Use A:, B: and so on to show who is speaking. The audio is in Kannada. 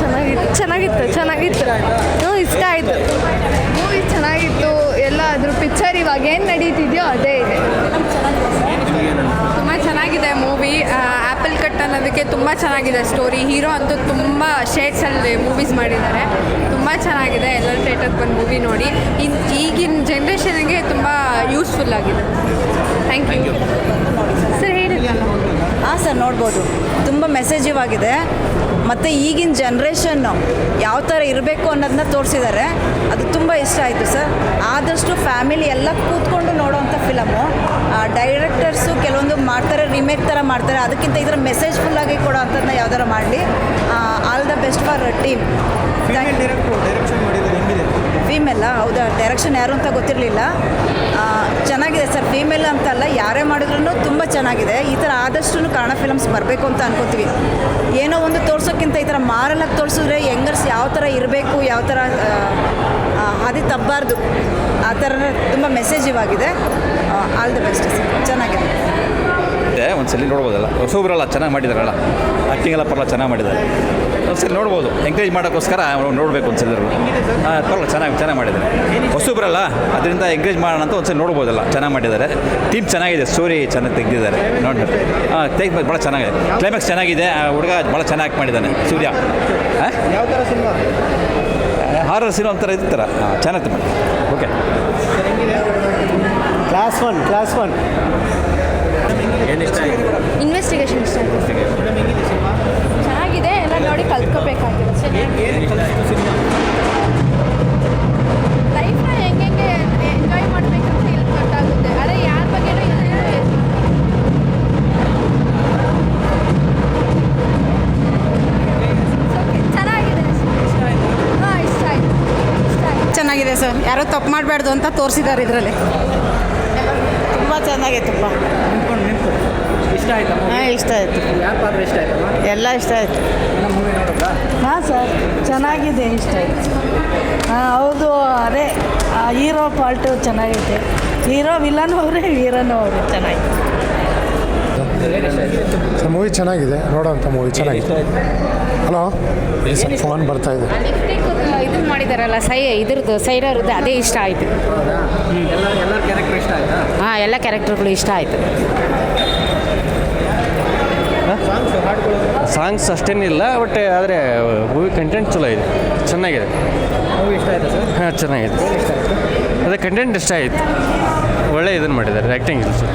A: ಚೆನ್ನಾಗಿತ್ತು ಚೆನ್ನಾಗಿತ್ತು ಚೆನ್ನಾಗಿತ್ತು. ಹ್ಞೂ ಇಷ್ಟ ಆಯಿತು.
B: ಮೂವಿ ಚೆನ್ನಾಗಿತ್ತು ಎಲ್ಲ ಅದ್ರ ಪಿಕ್ಚರ್ ಇವಾಗ ಏನು ನಡೀತಿದೆಯೋ ಅದೇ ಇದೆ.
C: ತುಂಬ ಚೆನ್ನಾಗಿದೆ ಮೂವಿ ಆ್ಯಪಲ್ ಕಟ್ ಅನ್ನೋದಕ್ಕೆ ತುಂಬ ಚೆನ್ನಾಗಿದೆ ಸ್ಟೋರಿ ಹೀರೋ ಅಂತೂ ತುಂಬ ಶೇಡ್ಸಲ್ಲಿ ಮೂವೀಸ್ ಮಾಡಿದ್ದಾರೆ. ತುಂಬ ಚೆನ್ನಾಗಿದೆ ಎಲ್ಲರೂ ಥಿಯೇಟರ್ಗೆ ಬಂದು ಮೂವಿ ನೋಡಿ. ಇನ್ ಈಗಿನ ಜನ್ರೇಷನ್ಗೆ ತುಂಬ ಯೂಸ್ಫುಲ್ ಆಗಿದೆ. ಥ್ಯಾಂಕ್ ಯು ಸರ್ ಹೇಳಿದ್ರಲ್ಲ
D: ಹಾಂ ಸರ್ ನೋಡ್ಬೋದು. ತುಂಬ ಮೆಸೇಜಿವ್ ಆಗಿದೆ. ಮತ್ತು ಈಗಿನ ಜನ್ರೇಷನ್ನು ಯಾವ ಥರ ಇರಬೇಕು ಅನ್ನೋದನ್ನ ತೋರಿಸಿದ್ದಾರೆ ಅದು ತುಂಬ ಇಷ್ಟ ಆಯಿತು ಸರ್. ಆದಷ್ಟು ಫ್ಯಾಮಿಲಿ ಎಲ್ಲ ಕೂತ್ಕೊಂಡು ನೋಡೋವಂಥ ಫಿಲಮು ಡೈರೆಕ್ಟರ್ಸು ಕೆಲವೊಂದು ಮಾಡ್ತಾರೆ ರಿಮೇಕ್ ಥರ ಮಾಡ್ತಾರೆ. ಅದಕ್ಕಿಂತ ಇದರ ಮೆಸೇಜ್ ಫುಲ್ಲಾಗಿ ಕೊಡೋ ಅಂಥದ್ದನ್ನ ಯಾವ್ದಾರು ಮಾಡಲಿ. All the best for team female ಹೌದಾ ಡೈರೆಕ್ಷನ್ ಯಾರು ಅಂತ ಗೊತ್ತಿರಲಿಲ್ಲ. ಚೆನ್ನಾಗಿದೆ ಸರ್ ಫೀಮೇಲ್ ಅಂತಲ್ಲ ಯಾರೇ ಮಾಡಿದ್ರು ತುಂಬ ಚೆನ್ನಾಗಿದೆ. ಈ ಥರ ಆದಷ್ಟು ಕನ್ನಡ ಫಿಲಮ್ಸ್ ಬರಬೇಕು ಅಂತ ಅನ್ಕೋತೀವಿ. ಏನೋ ಒಂದು ತೋರಿಸೋಕ್ಕಿಂತ ಈ ಥರ ಮಾರಲಾಗಿ ತೋರಿಸಿದ್ರೆ ಯಂಗರ್ಸ್ ಯಾವ ಥರ ಇರಬೇಕು, ಯಾವ ಥರ ಹಾದಿ ತಪ್ಪಬಾರ್ದು ಆ ಥರ ತುಂಬ ಮೆಸೇಜ್ ಇವಾಗಿದೆ. ಆಲ್ ದ ಬೆಸ್ಟ್ ಸರ್, ಚೆನ್ನಾಗಿದೆ.
E: ಒಂದ್ಸಲಿ ನೋಡ್ಬೋದಲ್ಲ. ಹೊಸಬ್ರಲ್ಲ, ಚೆನ್ನಾಗಿ ಮಾಡಿದಾರಲ್ಲ. ಆ್ಯಕ್ಟಿಂಗ್ ಎಲ್ಲ ಪರಲ್ಲ ಚೆನ್ನಾಗಿ ಮಾಡಿದ್ದಾರೆ. ಒಂದ್ಸಲಿ ನೋಡ್ಬೋದು. ಎಂಕರೇಜ್ ಮಾಡೋಕ್ಕೋಸ್ಕರ ನೋಡಬೇಕು ಒಂದ್ಸಲ ಹಾಂ ಪರವಾಗಿಲ್ಲ ಚೆನ್ನಾಗಿ ಚೆನ್ನಾಗಿ ಮಾಡಿದ್ದಾರೆ. ಹೊಸಬ್ರಲ್ಲ ಅದರಿಂದ ಎಂಕರೇಜ್ ಮಾಡೋಣ ಅಂತ ಒಂದ್ಸಲಿ ನೋಡ್ಬೋದಲ್ಲ. ಚೆನ್ನಾಗಿ ಮಾಡಿದ್ದಾರೆ. ಟೀಮ್ ಚೆನ್ನಾಗಿದೆ ಸ್ಟೋರಿ ಚೆನ್ನಾಗಿ ತೆಗೆದಿದ್ದಾರೆ. ನೋಡಿ ಹಾಂ ತೆಗ್ದು ಭಾಳ ಚೆನ್ನಾಗಿದೆ. ಕ್ಲೈಮ್ಯಾಕ್ಸ್ ಚೆನ್ನಾಗಿದೆ ಆ ಹುಡುಗ ಭಾಳ ಚೆನ್ನಾಗಿ ಮಾಡಿದ್ದಾನೆ ಸೂರ್ಯ. ಯಾವ ಥರ ಸಿನಿಮಾ ಹಾರರ್ ಸಿನಿಮಾ ಒಂಥರ ಇರ್ತಾರ. ಹಾಂ ಚೆನ್ನಾಗಿ ಮಾಡಿ okay
F: class one class one
A: investigation ಇಷ್ಟ ಆಯಿತು? ಚೆನ್ನಾಗಿದೆ ಕಲ್ತ್ಕೋಬೇಕಾಗಿದೆ ಲೈಫ್ನ ಹೆಂಗೆ ಎಂಜಾಯ್ ಮಾಡಬೇಕಂತ ಇಲ್ಲಿ ಗೊತ್ತಾಗುತ್ತೆ. ಆದರೆ ಯಾರ ಬಗ್ಗೆನೂ ಚೆನ್ನಾಗಿದೆ. ಹಾಂ ಇಷ್ಟ ಆಯಿತು. ಇಷ್ಟ ಆಯಿತು.
D: ಚೆನ್ನಾಗಿದೆ ಸರ್. ಯಾರೋ ತಪ್ಪು ಮಾಡಬಾರ್ದು ಅಂತ ತೋರಿಸಿದ್ದಾರೆ ಇದರಲ್ಲಿ. ತುಂಬ ಚೆನ್ನಾಗಿತ್ತಪ್ಪ
F: ಇಷ್ಟ ಆಯ್ತಾ?
D: ಹಾಂ ಇಷ್ಟ ಆಯಿತು.
F: ಯಾರು ಪಾತ್ರ ಇಷ್ಟ ಆಯ್ತಮ್ಮ
D: ಎಲ್ಲ ಇಷ್ಟ ಆಯಿತು.
G: ಹಾಂ ಸರ್. ಚೆನ್ನಾಗಿದೆ ಇಷ್ಟ ಆಯಿತು. ಹಾಂ ಹೌದು ಅದೇ ಹೀರೋ ಪಾಲ್ಟು ಚೆನ್ನಾಗೈತೆ. ಹೀರೋ ವಿಲನ್ ಅವರೇ ಹೀರೋನು ಅವರು ಚೆನ್ನಾಗಿದೆ.
H: ಮೂವಿ ಚೆನ್ನಾಗಿದೆ. ನೋಡೋಂಥ ಮೂವಿ ಚೆನ್ನಾಗಿದೆ ಹಲೋ ಫೋನ್ ಬರ್ತಾ ಇದೆ.
I: ಇದು ಮಾಡಿದಾರಲ್ಲ ಸೈ ಇದ್ರದ್ದು ಸೈರವ್ರದ್ದು ಅದೇ ಇಷ್ಟ ಆಯಿತು.
F: ಎಲ್ಲ ಎಲ್ಲರ ಕ್ಯಾರೆಕ್ಟರ್ ಇಷ್ಟ ಆಯ್ತಾ?
I: ಹಾಂ ಎಲ್ಲ ಕ್ಯಾರೆಕ್ಟರ್ಗಳು ಇಷ್ಟ ಆಯಿತು.
J: ಸಾಂಗ್ಸ್ ಅಷ್ಟೇನಿಲ್ಲ ಬಟ್ ಆದರೆ ಮೂವಿ ಕಂಟೆಂಟ್ ಚಲೋ ಇದೆ. ಚೆನ್ನಾಗಿದೆ. ಹಾಂ ಚೆನ್ನಾಗಿದೆ. ಅದೇ ಕಂಟೆಂಟ್ ಇಷ್ಟ ಆಯಿತು. ಒಳ್ಳೆ ಇದನ್ನು ಮಾಡಿದ್ದಾರೆ ಆ್ಯಕ್ಟಿಂಗ್ ಇಲ್ಲ ಸರ್